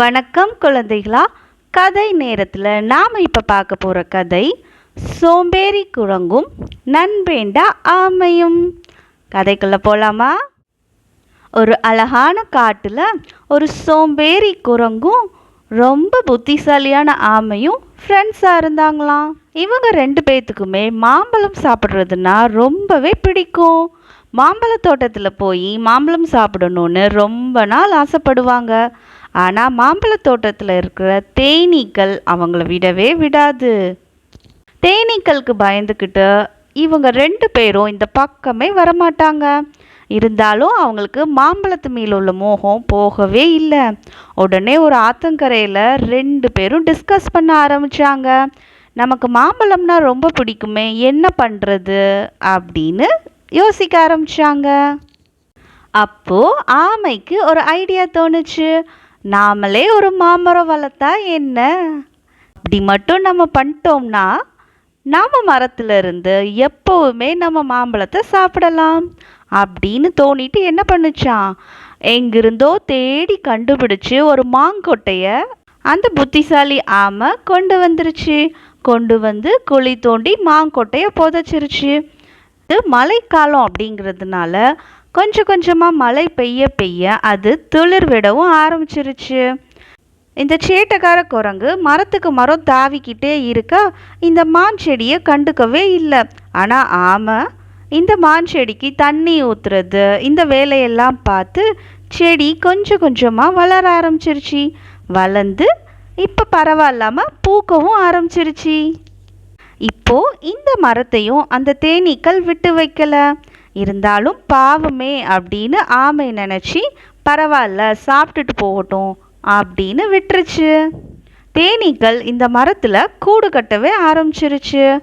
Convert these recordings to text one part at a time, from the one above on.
வணக்கம் குழந்தைகளா. கதை நேரத்தில் நாம் இப்போ பார்க்க போகிற கதை சோம்பேறி குரங்கும் நண்பேண்டா ஆமையும். கதைக்குள்ளே போகலாமா ஒரு அழகான காட்டில் ஒரு சோம்பேறி குரங்கும் ரொம்ப புத்திசாலியான ஆமையும் ஃப்ரெண்ட்ஸாக இருந்தாங்களாம். இவங்க ரெண்டு பேர்த்துக்குமே மாம்பழம் சாப்பிட்றதுனா ரொம்பவே பிடிக்கும். மாம்பழ தோட்டத்தில் போய் மாம்பழம் சாப்பிடணுன்னு ரொம்ப நாள் ஆசைப்படுவாங்க. ஆனால் மாம்பழ தோட்டத்தில் இருக்கிற தேனீக்கள் அவங்கள விடவே விடாது. தேனீக்களுக்கு பயந்துக்கிட்டு இவங்க ரெண்டு பேரும் இந்த பக்கமே வரமாட்டாங்க. இருந்தாலும் அவங்களுக்கு மாம்பழத்து மேல் உள்ள மோகம் போகவே இல்லை. உடனே ஒரு ஆத்தங்கரையில் ரெண்டு பேரும் டிஸ்கஸ் பண்ண ஆரம்பித்தாங்க நமக்கு மாம்பழம்னா ரொம்ப பிடிக்குமே என்ன பண்ணுறது அப்படின்னு யோசிக்க ஆரம்பித்தாங்க அப்போது ஆமைக்கு ஒரு ஐடியா தோணுச்சு. நாமளே ஒரு மாமரம் வளர்த்தா என்ன? அப்படி மட்டும் நம்ம பண்ணிட்டோம்னா நாம் மரத்திலிருந்து எப்போவுமே நம்ம மாம்பழத்தை சாப்பிடலாம் அப்படின்னு தோணிட்டு என்ன பண்ணுச்சான் எங்கிருந்தோ தேடி கண்டுபிடிச்சு ஒரு மாங்கொட்டைய அந்த புத்திசாலி ஆமை கொண்டு வந்துருச்சு. கொண்டு வந்து குழி தோண்டி மாங்கொட்டைய புதைச்சிருச்சு. இது மழைக்காலம் அப்படிங்கிறதுனால கொஞ்சம் கொஞ்சமாக மழை பெய்ய பெய்ய அது துளிர் விடவும் ஆரம்பிச்சிருச்சு. இந்த சேட்டக்கார குரங்கு மரத்துக்கு மரம் தாவிக்கிட்டே இருக்க இந்த மான் செடியை கண்டுக்கவே இல்லை. ஆனால் ஆமை இந்த மான் செடிக்கு தண்ணி ஊற்றுறது இந்த வேலையெல்லாம் பார்த்து செடி கொஞ்சம் கொஞ்சமாக வளர ஆரம்பிச்சிருச்சு. வளர்ந்து இப்போ பரவாயில்லாமல் பூக்கவும் ஆரம்பிச்சிருச்சு. இப்போ இந்த மரத்தையும் அந்த தேனீக்கள் விட்டு வைக்கல. இருந்தாலும் பாவமே அப்படின்னு ஆமை நினச்சி பரவாயில்ல சாப்பிட்டுட்டு போகட்டும் அப்படின்னு விட்டுருச்சு. தேனீக்கள் இந்த மரத்தில் கூடு கட்டவே ஆரம்பிச்சிருச்சு.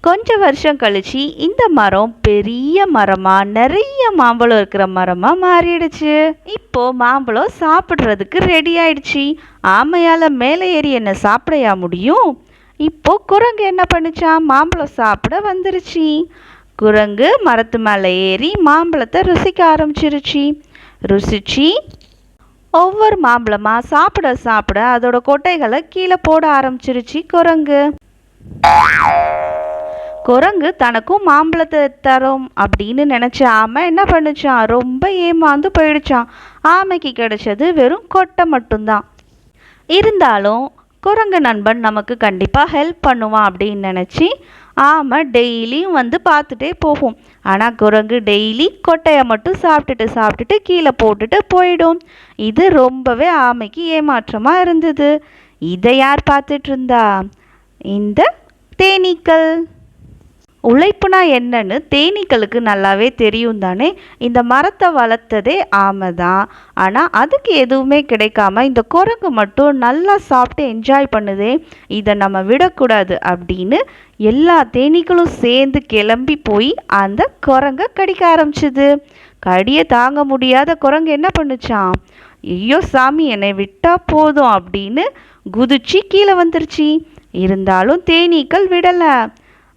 கொஞ்ச வருஷம் கழிச்சு இந்த மரம் பெரிய மரமாக நிறைய மாம்பழம் இருக்கிற மரமாக மாறிடுச்சு. இப்போது மாம்பழம் சாப்பிட்றதுக்கு ரெடி ஆயிடுச்சு. ஆமையால் மேலே ஏறி என்ன சாப்பிடையா முடியும்? இப்போது குரங்கு என்ன பண்ணுச்சா? மாம்பழம் சாப்பிட வந்துருச்சு. குரங்கு மரத்து மேலே ஏறி மாம்பழத்தை ருசிக்க ஆரம்பிச்சிருச்சு. ருசிச்சு ஒவ்வொரு மாம்பழமா சாப்பிட சாப்பிட அதோட கொட்டைகளை கீழே போட ஆரம்பிச்சிருச்சு குரங்கு. குரங்கு தனக்கும் மாம்பழத்தை தரும் அப்படின்னு நினச்ச ஆமை என்ன பண்ணுச்சான் ரொம்ப ஏமாந்து போயிடுச்சான் ஆமைக்கு கிடைச்சது வெறும் கொட்டை மட்டும்தான். இருந்தாலும் குரங்கு நண்பன் நமக்கு கண்டிப்பாக ஹெல்ப் பண்ணுவான் அப்படின்னு நினச்சி ஆமை டெய்லியும் வந்து பார்த்துட்டே போகும். ஆனால் குரங்கு டெய்லி கொட்டையை மட்டும் சாப்பிட்டுட்டு சாப்பிட்டுட்டு கீழே போட்டுட்டு போயிடும். இது ரொம்பவே ஆமைக்கு ஏமாற்றமாக இருந்தது. இதை யார் பார்த்துட்டு இருந்தா? இந்த தேனீக்கள். உழைப்புனா என்னன்னு தேனீக்களுக்கு நல்லாவே தெரியும் தானே? இந்த மரத்தை வளர்த்ததே ஆமை தான் ஆனால் அதுக்கு எதுவுமே கிடைக்காம இந்த குரங்கு மட்டும் நல்லா சாப்பிட்டு என்ஜாய் பண்ணுதே இதை நம்ம விடக்கூடாது அப்படின்னு எல்லா தேனீக்களும் சேர்ந்து கிளம்பி போய் அந்த குரங்கை கடிக்க ஆரம்பிச்சுது. கடியை தாங்க முடியாத குரங்கு என்ன பண்ணுச்சான் ஐயோ சாமி என்னை விட்டால் போதும் அப்படின்னு குதிச்சு கீழே வந்துருச்சு. இருந்தாலும் தேனீக்கள் விடலை.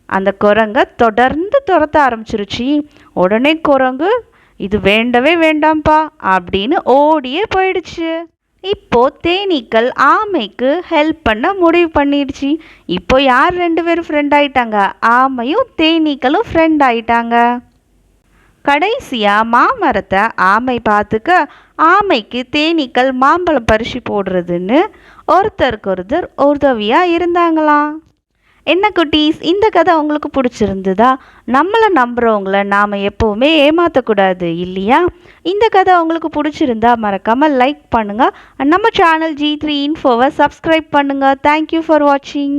அந்த குரங்கை தொடர்ந்து துரத்த ஆரம்பிச்சிருச்சு. உடனே குரங்கு இது வேண்டவே வேண்டாம்ப்பா அப்படின்னு ஓடியே போயிடுச்சு. இப்போ தேனீக்கள் ஆமைக்கு ஹெல்ப் பண்ண முடிவு பண்ணிடுச்சு. இப்போ யார் ரெண்டு பேரும் ஃப்ரெண்ட் ஆயிட்டாங்க? ஆமையும் தேனீக்களும் ஃப்ரெண்ட் ஆயிட்டாங்க. கடைசியாக மாமரத்தை ஆமை பார்த்துக்க ஆமைக்கு தேனீக்கள் மாம்பழம் பறிச்சு போடுறதுன்னு ஒருத்தருக்கு ஒருத்தர் உதவியாக இருந்தாங்களாம். என்ன குட்டீஸ்? இந்த கதை உங்களுக்கு பிடிச்சிருந்ததா? நம்மளை நம்புகிறவங்கள நாம் எப்போவுமே ஏமாற்றக்கூடாது இல்லையா? இந்த கதை உங்களுக்கு பிடிச்சிருந்தா மறக்காமல் லைக் பண்ணுங்கள் நம்ம சேனல் ஜி த்ரீ இன்ஃபோவை சப்ஸ்கிரைப் பண்ணுங்கள் தேங்க்யூ ஃபார் வாட்சிங்